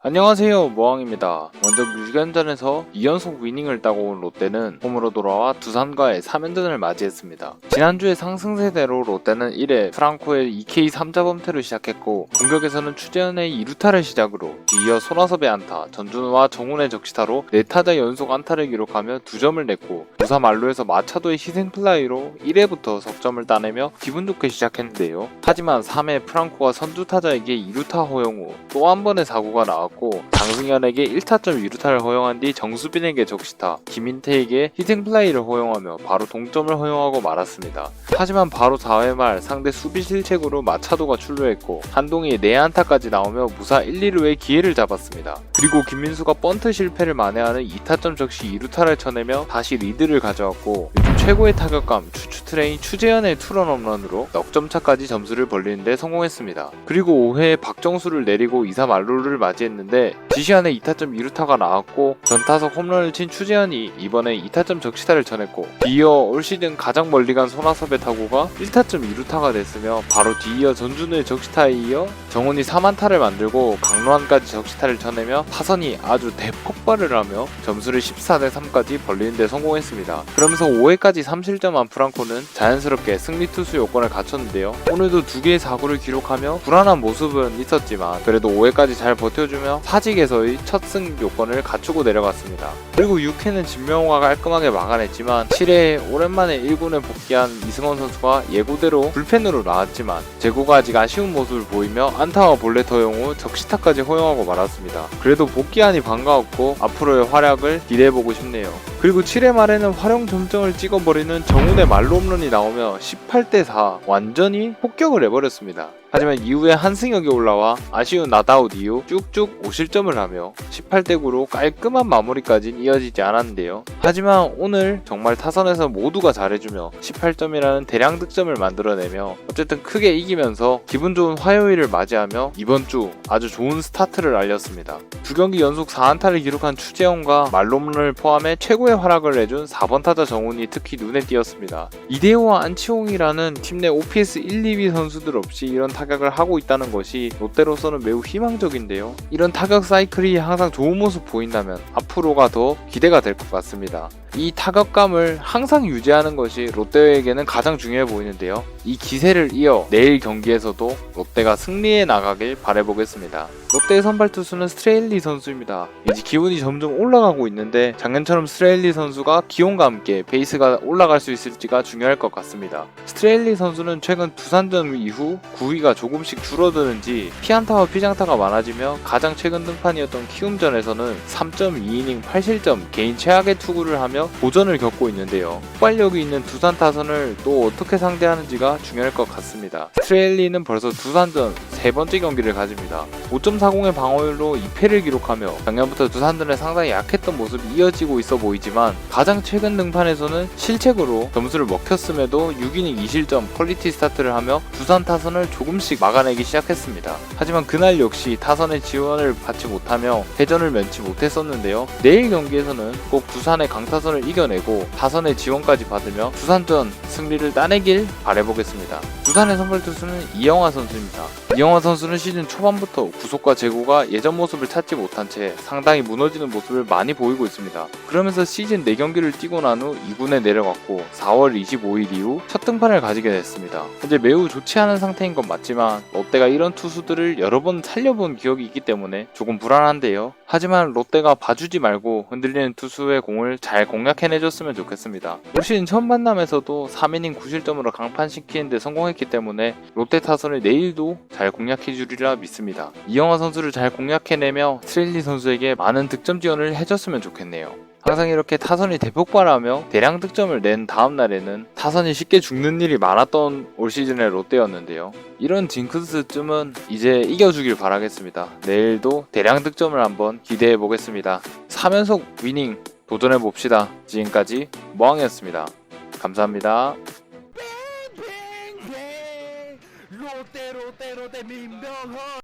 안녕하세요 모왕입니다. 먼저 6연전에서 2연속 위닝을 따고 온 롯데는 홈으로 돌아와 두산과의 3연전을 맞이했습니다. 지난주에 상승세대로 롯데는 1회 프랑코의 2K 3자 범퇴로 시작했고 공격에서는 추재현의 2루타를 시작으로 뒤이어 손아섭의 안타, 전준우와 정훈의 적시타로 4타자 연속 안타를 기록하며 2점을 냈고 무사 만루에서 마차도의 희생플라이로 1회부터 석점을 따내며 기분 좋게 시작했는데요. 하지만 3회 프랑코가 선두타자에게 2루타 허용 후 또 한 번의 사고가 나왔고 장승현에게 1타점 2루타를 허용한 뒤 정수빈에게 적시타, 김인태에게 희생플라이를 허용하며 바로 동점을 허용하고 말았습니다. 하지만 바로 4회 말 상대 수비 실책으로 마차도가 출루했고 한동희 내안타까지 나오며 무사 1, 2루의 기회를 잡았습니다. 그리고 김민수가 번트 실패를 만회하는 2타점 적시 2루타를 쳐내며 다시 리드를 가져왔고 요즘 최고의 타격감 추추 트레인 추재현의 투런 홈런으로 넉점차까지 점수를 벌리는데 성공했습니다. 그리고 5회에 박정수를 내리고 2, 3 알루를 맞이했는데 지시안에 2타점 2루타가 나왔고 전타석 홈런을 친 추재현이 이번에 2타점 적시타를 쳐냈고 뒤이어 올 시즌 가장 멀리 간 손아섭의 타구가 1타점 2루타가 됐으며 바로 뒤이어 전준우의 적시타에 이어 정훈이 3안타를 만들고 강로한까지 적시타를 쳐내며 타선이 아주 대폭발을 하며 점수를 14대 3까지 벌리는데 성공했습니다. 그러면서 5회까지 3실점한 프랑코는 자연스럽게 승리 투수 요건을 갖췄는데요. 오늘도 두 개의 사구를 기록하며 불안한 모습은 있었지만 그래도 5회까지 잘 버텨주며 사직에 서의 첫 승 요건을 갖추고 내려갔습니다. 그리고 6회는 진명호가 깔끔하게 막아냈지만 7회에 오랜만에 1군에 복귀한 이승원 선수가 예고대로 불펜으로 나왔지만 제구가 아직 아쉬운 모습을 보이며 안타와 볼레 허용 후 적시타까지 허용하고 말았습니다. 그래도 복귀하니 반가웠고 앞으로의 활약을 기대해보고 싶네요. 그리고 7회 말에는 활용 점정을 찍어버리는 정훈의 말로 홈런이 나오며 18대 4 완전히 폭격을 해버렸습니다. 하지만 이후에 한승혁이 올라와 아쉬운 나다웃 이후 쭉쭉 5실점을 하며 18대 9로 깔끔한 마무리까진 이어지지 않았는데요. 하지만 오늘 정말 타선에서 모두가 잘해주며 18점이라는 대량 득점을 만들어내며 어쨌든 크게 이기면서 기분 좋은 화요일을 맞이하며 이번 주 아주 좋은 스타트를 알렸습니다. 두 경기 연속 4안타를 기록한 추재훈과 말롬을 포함해 최고의 활약을 내준 4번 타자 정훈이 특히 눈에 띄었습니다. 이대호와 안치홍이라는 팀 내 OPS 1, 2위 선수들 없이 이런 타격을 하고 있다는 것이 롯데로서는 매우 희망적인데요. 이런 타격 사이클이 항상 좋은 모습 보인다면 앞으로가 더 기대가 될 것 같습니다. 이 타격감을 항상 유지하는 것이 롯데에게는 가장 중요해 보이는데요. 이 기세를 이어 내일 경기에서도 롯데가 승리해 나가길 바라보겠습니다. 롯데의 선발 투수는 스트레일리 선수입니다. 이제 기운이 점점 올라가고 있는데 작년처럼 스트레일리 선수가 기온과 함께 베이스가 올라갈 수 있을지가 중요할 것 같습니다. 스트레일리 선수는 최근 두산전 이후 9위가 조금씩 줄어드는지 피안타와 피장타가 많아지며 가장 최근 등판이었던 키움전에서는 3.2이닝 8실점 개인 최악의 투구를 하며 고전을 겪고 있는데요. 폭발력이 있는 두산 타선을 또 어떻게 상대하는지가 중요할 것 같습니다. 스트레일리는 벌써 두산전 세 번째 경기를 가집니다. 5.40의 방어율로 2패를 기록하며 작년부터 두산전에 상당히 약했던 모습이 이어지고 있어 보이지만 가장 최근 등판에서는 실책으로 점수를 먹혔음에도 6이닝 2실점 퀄리티 스타트를 하며 두산 타선을 조금씩 막아내기 시작했습니다. 하지만 그날 역시 타선의 지원을 받지 못하며 회전을 면치 못했었는데요. 내일 경기에서는 꼭 두산의 강타선을 이겨내고 타선의 지원까지 받으며 두산전 승리를 따내길 바라보겠습니다. 두산의 선발 투수는 이영하 선수입니다. 이영하 선수는 시즌 초반부터 구속 과 제구가 예전 모습을 찾지 못한 채 상당히 무너지는 모습을 많이 보이고 있습니다. 그러면서 시즌 4경기를 뛰고 난 후 2군에 내려갔고 4월 25일 이후 첫 등판을 가지게 됐습니다. 현재 매우 좋지 않은 상태인 건 맞지만 롯데가 이런 투수들을 여러 번 살려본 기억이 있기 때문에 조금 불안한데요. 하지만 롯데가 봐주지 말고 흔들리는 투수의 공을 잘 공략해내줬으면 좋겠습니다. 올 시즌 첫 만남에서도 3이닝 9실점으로 강판시키는데 성공했기 때문에 롯데 타선을 내일도 잘 공략해주리라 믿습니다. 이영 박지원 선수를 잘 공략해내며 스릴리 선수에게 많은 득점 지원을 해줬으면 좋겠네요. 항상 이렇게 타선이 대폭발하며 대량 득점을 낸 다음 날에는 타선이 쉽게 죽는 일이 많았던 올 시즌의 롯데였는데요. 이런 징크스쯤은 이제 이겨주길 바라겠습니다. 내일도 대량 득점을 한번 기대해 보겠습니다. 3연속 위닝 도전해 봅시다. 지금까지 모항이었습니다. 감사합니다. 롯데 롯데 롯데 민병헌